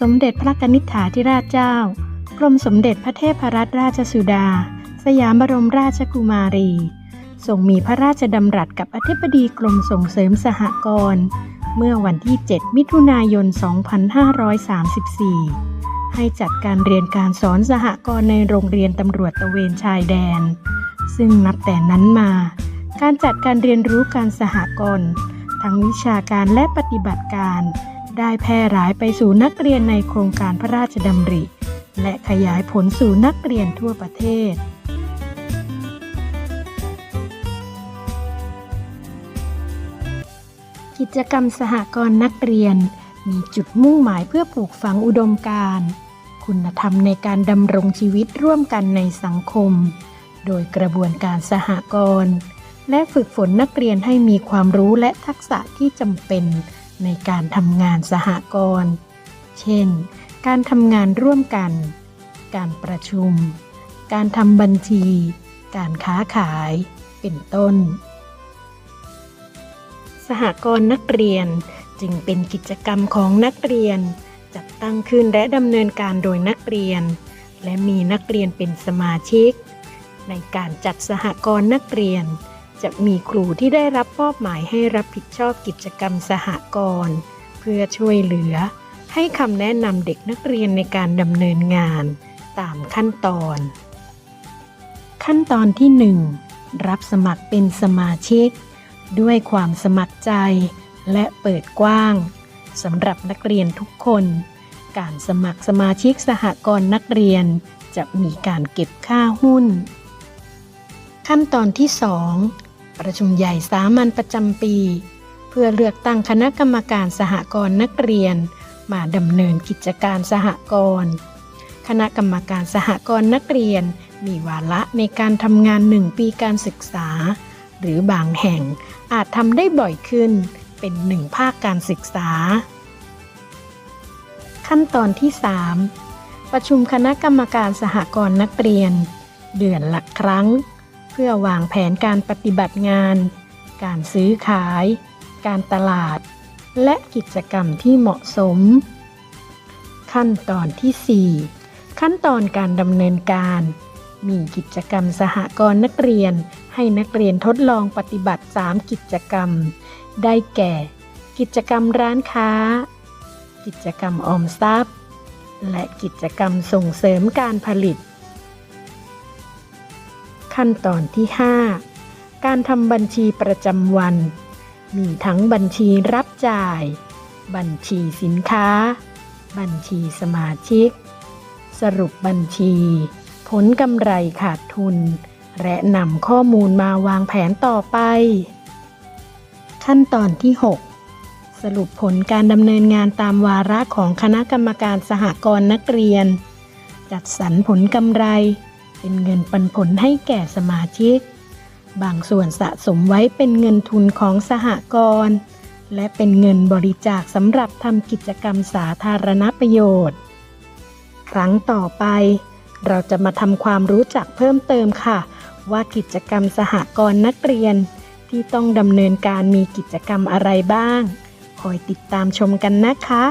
สมเด็จพระนิษฐาธิราชเจ้า กรมสมเด็จพระเทพรัตนราชสุดา สยามบรมราชกุมารีทรงมีพระราชดำรัสกับอธิบดีกรมส่งเสริมสหกรณ์เมื่อวันที่ 7 มิถุนายน 2534 ให้จัดการเรียนการสอนสหกรณ์ในโรงเรียนตำรวจตระเวนชายแดน ซึ่งนับแต่นั้นมา การจัดการเรียนรู้การสหกรณ์ทั้งวิชาการและปฏิบัติการ ได้แพร่หลายไปสู่นักเรียนในโครงการพระราชดำริ และขยายผลสู่นักเรียนทั่วประเทศ กิจกรรมสหกรณ์นักเรียน มีจุดมุ่งหมายเพื่อปลูกฝังอุดมการณ์คุณธรรมในการดำรงชีวิตร่วมกันในสังคม โดยกระบวนการสหกรณ์และฝึกฝนนักเรียนให้มีความรู้และทักษะที่จำเป็น ในการทำงานสหกรณ์เช่น การทำงานร่วมกัน การประชุม การทำบัญชี การค้าขาย เป็นต้น สหกรณ์นักเรียนจึงเป็นกิจกรรมของนักเรียน จัดตั้งขึ้นและดำเนินการโดยนักเรียน และมีนักเรียนเป็นสมาชิก ในการจัดสหกรณ์นักเรียน จะมีครูที่ได้รับมอบหมายให้รับผิดชอบกิจกรรมสหกรณ์เพื่อช่วยเหลือ ให้คำแนะนำเด็กนักเรียนในการดำเนินงานตามขั้นตอน ขั้นตอนที่ 1 รับสมัครเป็นสมาชิก ด้วยความสมัครใจและเปิดกว้างสำหรับนักเรียนทุกคน การสมัครสมาชิกสหกรณ์นักเรียนจะมีการเก็บค่าหุ้น ขั้นตอนที่ 2 ประชุมใหญ่สามัญประจำปี เพื่อเลือกตั้งคณะกรรมการสหกรณ์นักเรียน มาดำเนินกิจการสหกรณ์คณะกรรมการสหกรณ์นักเรียน มีวาระในการทำงานหนึ่งปีการศึกษา หรือบางแห่งอาจทำได้บ่อยขึ้นเป็นหนึ่งภาคการศึกษา ขั้นตอนที่ 3 ประชุมคณะกรรมการสหกรณ์นักเรียน เดือนละครั้ง พื่อวางแผนการปฏิบัติงาน การซื้อขาย การตลาด และกิจกรรมที่เหมาะสม ขั้นตอนที่ 4 ขั้นตอนการดำเนินการ มีกิจกรรมสหกรณ์นักเรียน ให้นักเรียนทดลองปฏิบัติ 3 กิจกรรม ได้แก่ กิจกรรมร้านค้า กิจกรรมออมทรัพย์ และกิจกรรมส่งเสริมการผลิต ขั้นตอนที่ 5 การทำบัญชีประจำวัน มีทั้งบัญชีรับจ่าย บัญชีสินค้า บัญชีสมาชิก สรุปบัญชี ผลกำไรขาดทุน และนำข้อมูลมาวางแผนต่อไป ขั้นตอนที่ 6 สรุปผลการดำเนินงานตามวาระของคณะกรรมการสหกรณ์นักเรียน จัดสรรผลกำไร เป็นเงินปันผลให้แก่สมาชิก บางส่วนสะสมไว้เป็นเงินทุนของสหกรณ์และเป็นเงินบริจาคสำหรับทำกิจกรรมสาธารณประโยชน์ ครั้งต่อไป เราจะมาทำความรู้จักเพิ่มเติมค่ะ ว่ากิจกรรมสหกรณ์นักเรียน ที่ต้องดำเนินการมีกิจกรรมอะไรบ้าง คอยติดตามชมกันนะคะ